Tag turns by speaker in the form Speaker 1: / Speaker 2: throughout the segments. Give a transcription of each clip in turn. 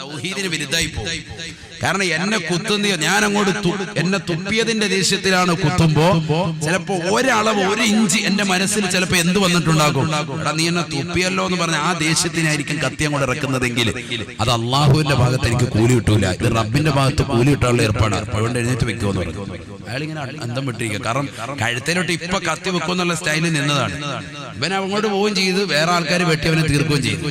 Speaker 1: തൗഹീദിന് വിരുദ്ധായി പോകും. കാരണം എന്നെ കുത്തുന്ന ഞാൻ അങ്ങോട്ട് എന്നെ തുപ്പിയതിന്റെ ദേഷ്യത്തിലാണ് കുത്തുമ്പോ ചിലപ്പോ ഒരളവ് ഒരു ഇഞ്ച് എന്റെ മനസ്സിൽ ചിലപ്പോ എന്ത് വന്നിട്ടുണ്ടാകും എടാ നീ എന്നെ തുപ്പിയല്ലോ എന്ന് പറഞ്ഞ ആ ദേഷ്യത്തിനായിരിക്കും കത്തി അങ്ങോട്ട് ഇറക്കുന്നതെങ്കിൽ അത് അള്ളാഹുവിന്റെ ഭാഗത്ത് എനിക്ക് കൂലി കിട്ടൂല ഇത് റബ്ബിന്റെ ഭാഗത്ത് കൂലി കിട്ടാനുള്ള ഏർപ്പാടാണ് അതുകൊണ്ട് എഴുന്നേറ്റ് വെക്കുമെന്ന് പറഞ്ഞു അയാളിങ്ങനെ അന്തം വിട്ടിരിക്കുക കാരണം കഴുത്തിലോട്ട് ഇപ്പൊ കത്തി വെക്കുമെന്നുള്ള സ്റ്റൈലിൽ നിന്നതാണ് ഇവൻ അങ്ങോട്ട് പോവുകയും ചെയ്ത് വേറെ ആൾക്കാർ വെട്ടി അവനെ തീർക്കുകയും ചെയ്തു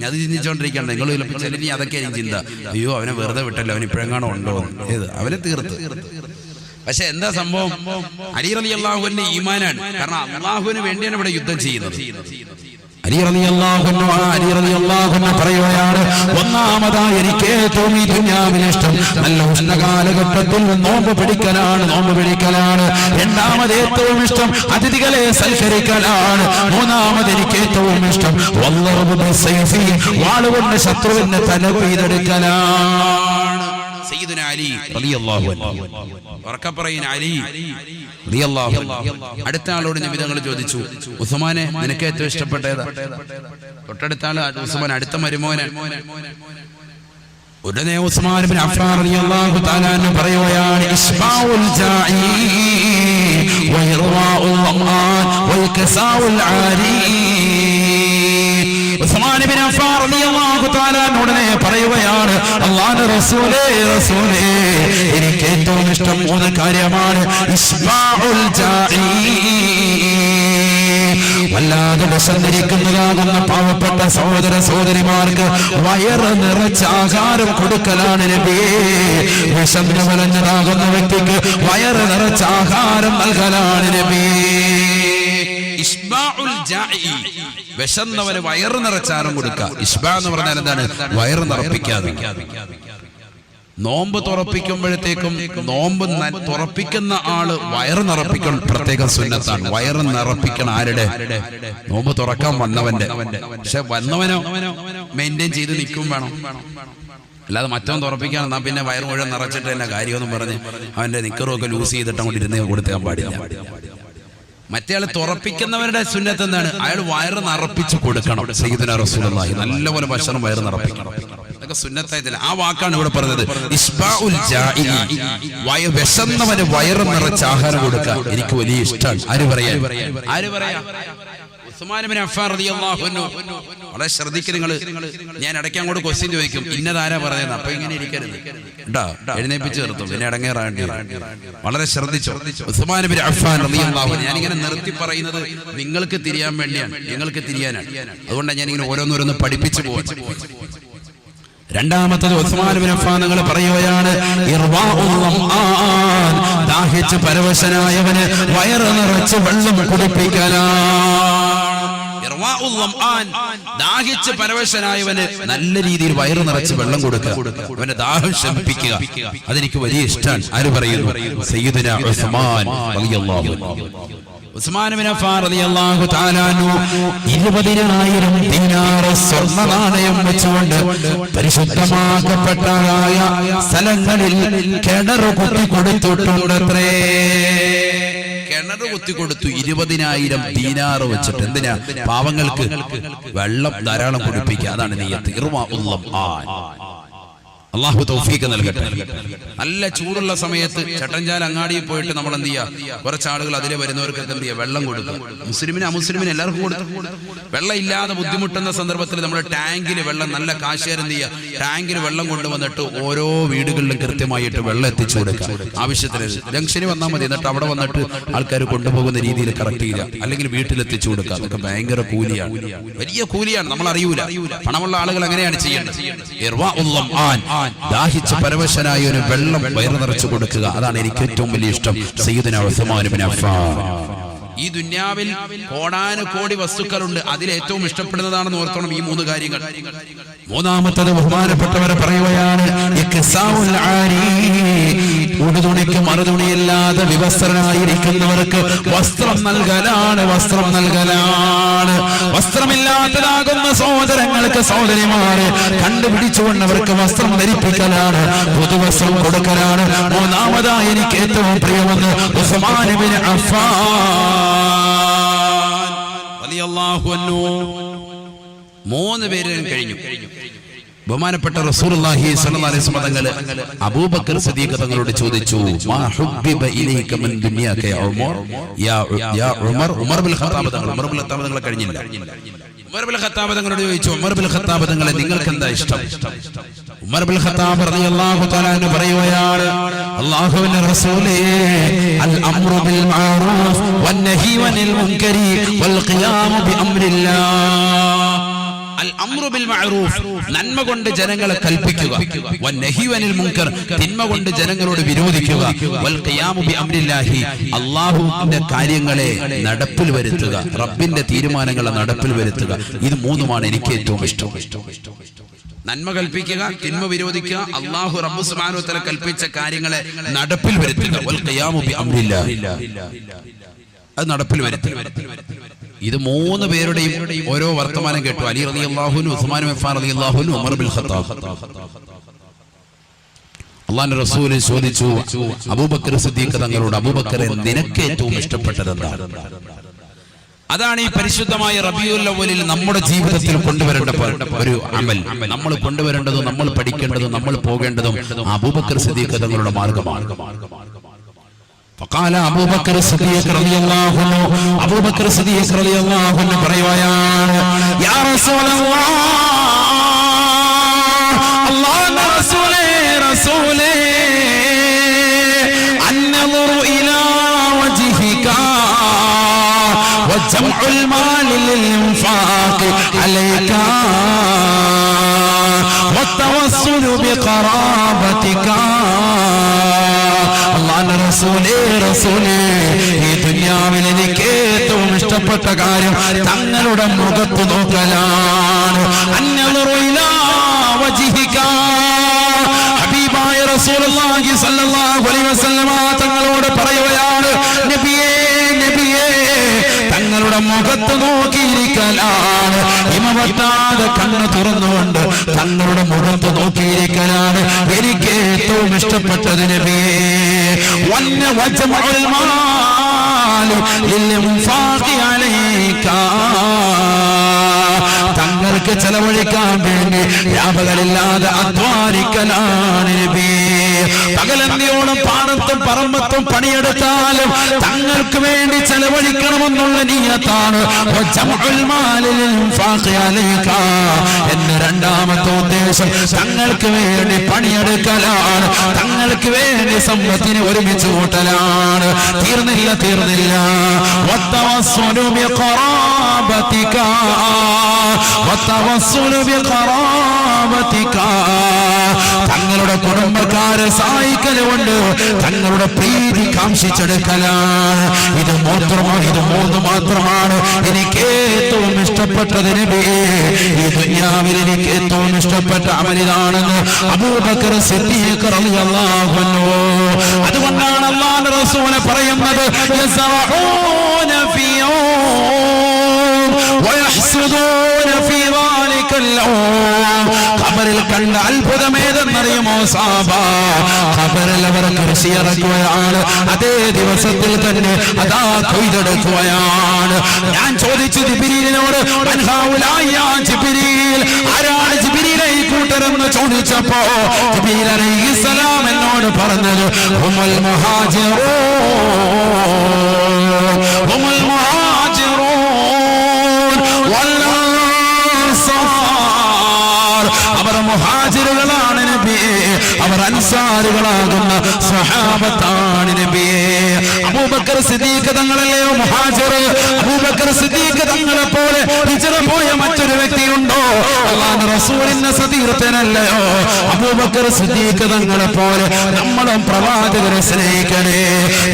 Speaker 1: ഞാൻ അത് ചിന്തിച്ചോണ്ടിരിക്കണ്ട നിങ്ങൾ ചിലപ്പോൾ ചില ഇനി അതൊക്കെ ചിന്ത അയ്യോ അവനെ വെറുതെ വിട്ടല്ലോ അവൻ ഇപ്പോഴെങ്ങാണോ ഉണ്ടോ. ഏത്? അവനെ തീർത്ത്. പക്ഷെ എന്താ സംഭവം? അലി അലി അള്ളാഹുവിന്റെ ഈമാനാണ് കാരണം അള്ളാഹുവിന് വേണ്ടിയാണ് ഇവിടെ യുദ്ധം ചെയ്യുന്നത്.
Speaker 2: പറയുകയാണ് ഒന്നാമതായി എനിക്ക് ഏറ്റവും ഈ ദുനിയാവിൽ ഇഷ്ടം നല്ല ഉഷ്ണകാലഘട്ടത്തിൽ നോമ്പ് പിടിക്കലാണ് നോമ്പ് പിടിക്കലാണ്. രണ്ടാമത് ഏറ്റവും ഇഷ്ടം അതിഥികളെ സൽക്കരിക്കലാണ്. മൂന്നാമത് എനിക്ക് ഏറ്റവും ഇഷ്ടം വാളുകൊണ്ട് ശത്രുവിന്റെ തല കൊയ്തെടുക്കലാണ്
Speaker 1: സയ്യിദുന അലി റളിയല്ലാഹു അൻഹു. ഉറക്കെ പറയുന്ന അലി റളിയല്ലാഹു അൻഹു. അടുത്ത ആളോട് നിമിതങ്ങൾ ചോദിച്ചു ഉസ്മാനെ നിനക്ക് ഏറ്റവും ഇഷ്ടപ്പെട്ടത്? തൊട്ടടുത്താണ് തൊട്ടടുത്ത ആൾ ഉസ്മാൻ അടുത്ത മരുമോനെ.
Speaker 2: ഉടനെ ഉസ്മാൻ ബിൻ അഫ്ഫാൻ റളിയല്ലാഹു തആല പറയുകയാണ് ഇസ്മാഉൽ ജാഇ വഇർവാഉൽ വൽ വൽകസാഉൽ ആരി. ഉടനെ പറയുകയാണ് അല്ലാഹുവിന്റെ റസൂലേ റസൂലേ എനിക്ക് ഏറ്റവും ഇഷ്ടം മൂന്ന് കാര്യമാണ്. ഇസ്മാഉൽ വല്ലാതെ വിശന്നിരിക്കുന്നതാകുന്ന പാവപ്പെട്ട സഹോദര സഹോദരിമാർക്ക് വയറ് നിറച്ച ആഹാരം കൊടുക്കലാണ് നബിയേ വിശന്ന് വലഞ്ഞതാകുന്ന വ്യക്തിക്ക് വയറ് നിറച്ച ആഹാരം നൽകലാണ് നബിയേ
Speaker 1: ഇസ്ബാഉൽ ജാഇ. വിശന്നവന് വയറ് നിറച്ചാറും കൊടുക്കുക. ഇഷ്ബ എന്ന് പറഞ്ഞാൽ എന്താണ്? വയറ് നിറപ്പിക്കാതെ. നോമ്പ് തുറപ്പിക്കുമ്പോഴത്തേക്കും നോമ്പ് തുറപ്പിക്കുന്ന ആൾ വയറ് നിറപ്പിക്കണം. പ്രത്യേകം സുന്നത്താണ്. വയറ് നിറപ്പിക്കണം ആരുടെ? നോമ്പ് തുറക്കാൻ വന്നവന്റെ. പക്ഷെ വന്നവനോ മെയിന്റെയിൻ ചെയ്ത് നിൽക്കും വേണം. അല്ലാതെ മറ്റവൻ തുറപ്പിക്കാൻ എന്നാ പിന്നെ വയറ് മുഴുവൻ നിറച്ചിട്ട് തന്നെ കാര്യമൊന്നും പറഞ്ഞ് അവന്റെ നിക്കറും ഒക്കെ ലൂസ് ചെയ്തിട്ട് അങ്ങോട്ട് ഇരുന്ന് കൊടുത്തേക്കാൻ പാടില്ല. മറ്റേ ആൾ തുറപ്പിക്കുന്നവരുടെ സുന്നത്ത് എന്താണ്? അയാൾ വയറ് നിറപ്പിച്ചു കൊടുക്കണം സയ്യിദിന റസൂലുള്ളാഹി. നല്ലപോലെ ഭക്ഷണം വയറ് നിറപ്പിക്കണം. അതൊക്കെ സുന്നത്തായതില്ല ആ വാക്കാണ് ഇവിടെ പറഞ്ഞത്. ഇസ്ബാഉൽ ജാഇലി വയ വിശന്നവന് വയറ് നിറച്ച് ആഹാരം കൊടുക്കുക. എനിക്ക് വലിയ ഇഷ്ടമാണ് ആര് പറയാ ആര് പറയാ വളരെ ശ്രദ്ധിക്കുക നിങ്ങൾ ഞാൻ ഇടയ്ക്ക് അങ്ങോട്ട് ക്വസ്റ്റ്യൻ ചോദിക്കും. ഇന്നതാരാ പറയുന്നത് അപ്പൊ ഇങ്ങനെ ഇരിക്കരുത്. കേട്ടോ എഴുന്നേപ്പിച്ച് നിർത്തും. പിന്നെ ഇടങ്ങേറാണ്ടി വളരെ ശ്രദ്ധിച്ചു? ഉസ്മാൻ ബിൻ അഫ്ഫാൻ റളിയല്ലാഹു ഞാൻ ഞാനിങ്ങനെ നിർത്തി പറയുന്നത് നിങ്ങൾക്ക് തിരിയാൻ വേണ്ടിയാണ്. നിങ്ങൾക്ക് തിരിയാനാണ്. അതുകൊണ്ടാണ് ഞാൻ ഇങ്ങനെ ഓരോന്നോരോന്ന് പഠിപ്പിച്ചു പോവാൻ
Speaker 2: രണ്ടാമത്തത് ഉസ്മാൻ പറയുകയാണ്. ദാഹിച്ച് പരവശനായവന് വയറ് നിറച്ച് വെള്ളം കുടിപ്പിക്കലാണ്.
Speaker 1: ദാഹിച്ച് പരവശനായവന് നല്ല രീതിയിൽ വയറ് നിറച്ച് വെള്ളം കൊടുക്കുക. അവന്റെ ദാഹം ശമിപ്പിക്കുക. അതെനിക്ക് വലിയ ഇഷ്ടമാണ് ആര് പറയുന്നു? സയ്യിദുന ഉസ്മാൻ റളിയല്ലാഹു
Speaker 2: സ്വർണ നാണയം വെച്ചുകൊണ്ട് സ്ഥലങ്ങളിൽ കിണറ് കുത്തി കൊടുത്തിട്ടുണ്ടത്രേ
Speaker 1: കിണർ കുത്തി കൊടുത്തു ഇരുപതിനായിരം ദീനാറ് വെച്ചിട്ട്. എന്തിനാ? പാവങ്ങൾക്ക് വെള്ളം ധാരാളം കുടിപ്പിക്കുക. അതാണ് നീയത്ത്. ഉള്ളം ലംആൻ. അള്ളാഹു തൗഫീഖ് നൽകട്ടെ. നല്ല ചൂടുള്ള സമയത്ത് ചട്ടഞ്ചാൽ അങ്ങാടിയിൽ പോയിട്ട് നമ്മൾ എന്ത് ചെയ്യുക കുറച്ച് ആളുകൾ അതിലെ വരുന്നവർക്ക് എന്ത് ചെയ്യുക വെള്ളം കൊടുക്കും മുസ്ലിമിന് അമുസ്ലിമിന് എല്ലാവർക്കും കൊടുക്കും വെള്ളം ഇല്ലാതെ ബുദ്ധിമുട്ടുന്ന സന്ദർഭത്തിൽ നമ്മൾ ടാങ്കിൽ വെള്ളം നല്ല കാശേരം എന്ത് ചെയ്യുക ടാങ്കിൽ വെള്ളം കൊണ്ടുവന്നിട്ട് ഓരോ വീടുകളിലും കൃത്യമായിട്ട് വെള്ളം എത്തിച്ചു കൊടുക്കുക. ആവശ്യത്തിന് ജംഗ്ഷന് വന്നാൽ മതി. എന്നിട്ട് അവിടെ വന്നിട്ട് ആൾക്കാർ കൊണ്ടുപോകുന്ന രീതിയിൽ കറക്റ്റ് ചെയ്യുക അല്ലെങ്കിൽ വീട്ടിലെത്തിച്ചു കൊടുക്കുക. അതൊക്കെ ഭയങ്കര കൂലിയാണ്. വലിയ കൂലിയാണ്. നമ്മൾ അറിയൂല പണമുള്ള ആളുകൾ അങ്ങനെയാണ് ചെയ്യേണ്ടത്. ദാഹിച്ച് പരവശനായ ഒരു വെള്ളം വയറു നിറച്ചു കൊടുക്കുക. അതാണ് എനിക്ക് ഏറ്റവും വലിയ ഇഷ്ടം. സയ്യിദിനെ ഉസ്മാൻ ഈ ദുന്യാവിൽ കോടാനുകോടി വസ്തുക്കളുണ്ട് അതിൽ ഏറ്റവും ഇഷ്ടപ്പെടുന്നതാണെന്ന് ഓർക്കണം ഈ മൂന്ന് കാര്യങ്ങൾ
Speaker 2: മൂന്നാമത്തത് ബഹുമാനപ്പെട്ടവരെ പറയുകയാണ്. ഉടുതുണിക്ക് മറുതുണിയില്ലാതെ വിവസ്ത്രനായിരിക്കുന്നവർക്ക് വസ്ത്രം നൽകലാണ് വസ്ത്രം നൽകലാണ് വസ്ത്രമില്ലാത്തതാകുന്ന സഹോദരങ്ങൾക്ക് സഹോദരിമാര് കണ്ടുപിടിച്ചുകൊണ്ട് അവർക്ക് വസ്ത്രം ധരിപ്പിക്കലാണ് പുതുവസ്ത്രം കൊടുക്കലാണ് മൂന്നാമതായി എനിക്ക് ഏറ്റവും പ്രിയമെന്ന്
Speaker 1: റളിയല്ലാഹു അൻഹു. മൂന്ന് പേര് കഴിഞ്ഞു. ബഹുമാനപ്പെട്ട റസൂലുള്ളാഹി സ്വല്ലല്ലാഹി അലൈഹി അബൂബക്കർ തങ്ങളോട് ചോദിച്ചു മാ ഹുബ്ബിബ ഇലൈക മിൻ യാ ഉമർ? ഉമർ. ബിൽ തങ്ങൾ ഉമർ ബിൽ കഴിഞ്ഞില്ല. ഉമർ ബിൽ തങ്ങളോട് ചോദിച്ചു ഉമർ ബിൽ തങ്ങളെ നിങ്ങൾക്ക് എന്താ ഇഷ്ടം? റളിയല്ലാഹു തആല റസൂലേ അൽ അംറു ബിൽ നഹി വനിൽ വൽ ഖിയാമു ബി നന്മ കൊണ്ട് ജനങ്ങളെ കൽപ്പിക്കുക. മുൻകർ തിന്മ കൊണ്ട് ജനങ്ങളോട് വിരോധിക്കുക. അള്ളാഹുവിന്റെ കാര്യങ്ങളെ നടപ്പിൽ വരുത്തുക. റബ്ബിന്റെ തീരുമാനങ്ങളെ നടപ്പിൽ വരുത്തുക. ഇത് മൂന്നുമാണ് എനിക്ക് ഏറ്റവും ഇഷ്ടം. നന്മ കൽപ്പിക്കുക തിന്മ വിരോധിക്കുക അള്ളാഹു റബ്ബു സുബ്ഹാനഹു വ തആല കൽപ്പിച്ച കാര്യങ്ങളെ നടപ്പിൽ വരുത്തുക അത് നടപ്പിൽ വരുത്തുക. ഇത് മൂന്ന് പേരുടെയും ഓരോ വർത്തമാനം കേട്ടു. അലി റലി അള്ളാഹുനു ഉസ്മാൻ മെഫാൻ റലി അള്ളാഹുനു ഉമർ ഖത്താബ്. അള്ളാന്റെ റസൂൽ ചോദിച്ചു അബൂബക്കർ സിദ്ദീഖ് തങ്ങളോട് അബൂബക്കറെ നിനക്ക് ഏറ്റവും ഇഷ്ടപ്പെട്ടത് എന്താണ്? അതാണ് ഈ പരിശുദ്ധമായ റബിയുൽ അവലിൽ നമ്മുടെ ജീവിതത്തിൽ കൊണ്ടുവരേണ്ട പ- ഒരു അമൽ നമ്മൾ കൊണ്ടുവരേണ്ടതും നമ്മൾ പഠിക്കേണ്ടതും നമ്മൾ പോകേണ്ടതും അബൂബക്കർ സിദ്ദീഖ് തങ്ങളുടെ മാർഗമാണ്
Speaker 2: فقال أبو بكر الصديق رضي الله عنه أبو بكر الصديق رضي الله عنه പറയുകയാണ് يا رسول الله الله وجمع المال للإنفاق عليك والتوسل بقرابتك അള്ളാന്റെ റസൂലേ റസൂലേ ഈ ദുനിയാവിൽ എനിക്ക് ഏറ്റവും ഇഷ്ടപ്പെട്ട കാര്യം തങ്ങളുടെ മുഖത്ത് നോക്കലാണ് അന്നദറു ഇലാ വജ്ഹിക. ഹബീബായ റസൂലുള്ളാഹി സ്വല്ലല്ലാഹു അലൈഹി വസല്ലമ തങ്ങളോട് പറയുകയാണ് മുഖത്ത് നോക്കിയിരിക്കലാണ്. ഹിമവത്താതെ കണ്ണ് തുറന്നുകൊണ്ട് തങ്ങളുടെ മുഖത്ത് നോക്കിയിരിക്കലാണ്. എനിക്ക് ഏറ്റവും ഇഷ്ടപ്പെട്ടതിന് മാൽ ചെലവഴിക്കാൻ വേണ്ടി വ്യാപകരില്ലാതെ അധ്വാനിക്കലാണ് പകലന്തിയോളം പാടത്തും പറമ്പത്തും പണിയെടുത്താലും തങ്ങൾക്ക് വേണ്ടി ചെലവഴിക്കണമെന്നുള്ള നീയത്താണ്. എന്റെ രണ്ടാമത്തെ ഉദ്ദേശം തങ്ങൾക്ക് വേണ്ടി പണിയെടുക്കലാണ് തങ്ങൾക്ക് വേണ്ടി സമ്പത്തിന് ഒരുമിച്ച് കൂട്ടലാണ് തീർന്നില്ല തീർന്നില്ല ഒത്തവ ബിഖറാബതിക. തങ്ങളുടെ കുടുംബക്കാരെ സഹായിക്കലുകൊണ്ട് തങ്ങളുടെ പ്രീതി കാംക്ഷിച്ചെടുക്കലാണ്. ഇത് മാത്രമാണ് ഇത് മൂന്ന് മാത്രമാണ്. എനിക്ക് ഏറ്റവും ഇഷ്ടപ്പെട്ടതിന് ഈ ദുനിയാവിൽ എനിക്ക് ഏറ്റവും ഇഷ്ടപ്പെട്ട അമലിതാണെന്ന് അബൂബക്കർ സിദ്ദീഖ് അതുകൊണ്ടാണ് അള്ളാഹ് റസൂൽ പറയുന്നത് ഖബറിൽ കണ്ട അത്ഭുതം ഏതെന്നറിയുമോ ഖബറിൽ അവർ കൃഷി ഇറക്കുകയാണ്. അതേ ദിവസത്തിൽ തന്നെ അതാ കൊയ്തെടുക്കുകയാണ് ഞാൻ ചോദിച്ചു ജിബിരിയിനോട് ആരാണ് ജിബിരിയിലെ ഈ കൂട്ടരെന്ന് ചോദിച്ചപ്പോ ജിബിരിൽ അലൈഹിസ്സലാം എന്നോട് പറഞ്ഞത് ഹുമൽ മുഹാജിറൂൻ ഹുമൽ മുഹാജിറൂൻ അൻസാറുകളാകുന്ന സ്വഹാബത്താണ് നബിയെ. അബൂബക്കർ സിദ്ദീഖ് തങ്ങളല്ലയോ മുഹാജർ അബൂബക്കർ സിദ്ദീഖ് തങ്ങളെ പോലെ ഹിജ്റ പോയ മറ്റൊരു വ്യക്തിയുണ്ടോ? അള്ളാഹ് റസൂലിന്റെ സതീർത്ഥനല്ലയോ അബൂബക്കർ സിദ്ദീഖ് തങ്ങളെ പോലെ നമ്മളും പ്രവാചകരെ സ്നേഹിക്കണേ.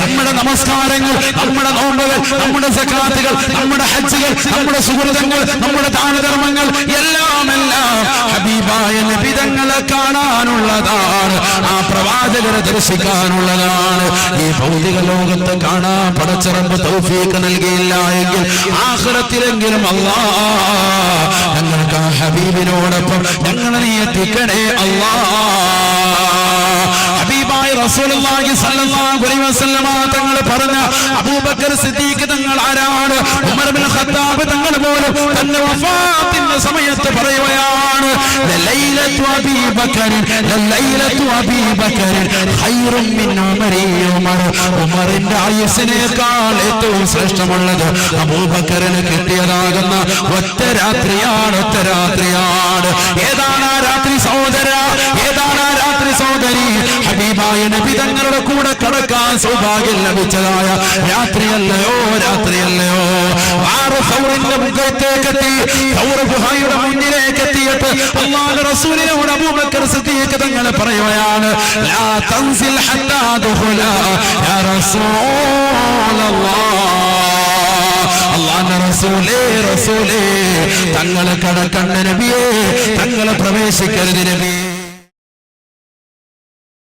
Speaker 2: നമ്മുടെ നമസ്കാരങ്ങൾ നമ്മുടെ നോമ്പുകൾ നമ്മുടെ സക്കാത്തുകൾ നമ്മുടെ ഹജ്ജുകൾ നമ്മുടെ സുഹൃതങ്ങൾ നമ്മുടെ ദാനധർമ്മങ്ങൾ എല്ലാം കാണാനുള്ളതാണ്. ആ പ്രവാചകരെ ദർശിക്കാനുള്ളതാണ്. ഈ ഭൗതിക ലോകത്ത് കാണാൻ പടച്ചിറമ്പ് തൗഫീക്ക് നൽകിയില്ല എങ്കിൽ ആഹ്റത്തിലെങ്കിലും അല്ലാ. ഞങ്ങൾക്ക് ആ ഹബീബിനോടൊപ്പം ഞങ്ങളെ നീ എത്തിക്കണേ അല്ലാ. റസൂലുള്ളാഹി സ്വല്ലല്ലാഹു അലൈഹി വസല്ലമ തങ്ങൾ പറഞ്ഞ അബൂബക്കർ സിദ്ദീഖ് തങ്ങൾ ആരാണ്? ഉമർ ബിൻ ഖത്താബ് തങ്ങൾ പോലും തന്റെ വഫാത്തിന്റെ സമയത്ത് പറയുകയാണ് ലൈലത്തു അബീബക്കർ ലൈലത്തു അബീബക്കർ ഖൈറും മിൻ ഉമരി ഉമർ. ഉമറിന്റെ ആയുസ്സിനേക്കാൾ ഏറ്റവും ശ്രേഷ്ഠമുള്ളത് അബൂബക്കറിന് കിട്ടിയതാകുന്ന ഒറ്റ രാത്രിയാണ് ഒറ്റ രാത്രിയാണ്. ഏതാണ് ആ രാത്രി സഹോദര? സഹോദരി ഹബീബായ നബി തങ്ങളുടെ കൂടെ കടക്കാൻ സൗഭാഗ്യം ലഭിച്ചതായ രാത്രിയല്ലയോ രാത്രിയല്ലയോ. അബൂബക്കർ സിദ്ദീഖ് തങ്ങളെ പറയുകയാണ് ലാ തൻസിൽ യാ റസൂലല്ലാഹ് റസൂലേ റസൂലേ തങ്ങളെ നബിയേ തങ്ങളെ പ്രവേശിക്കരുത് നബിയേ.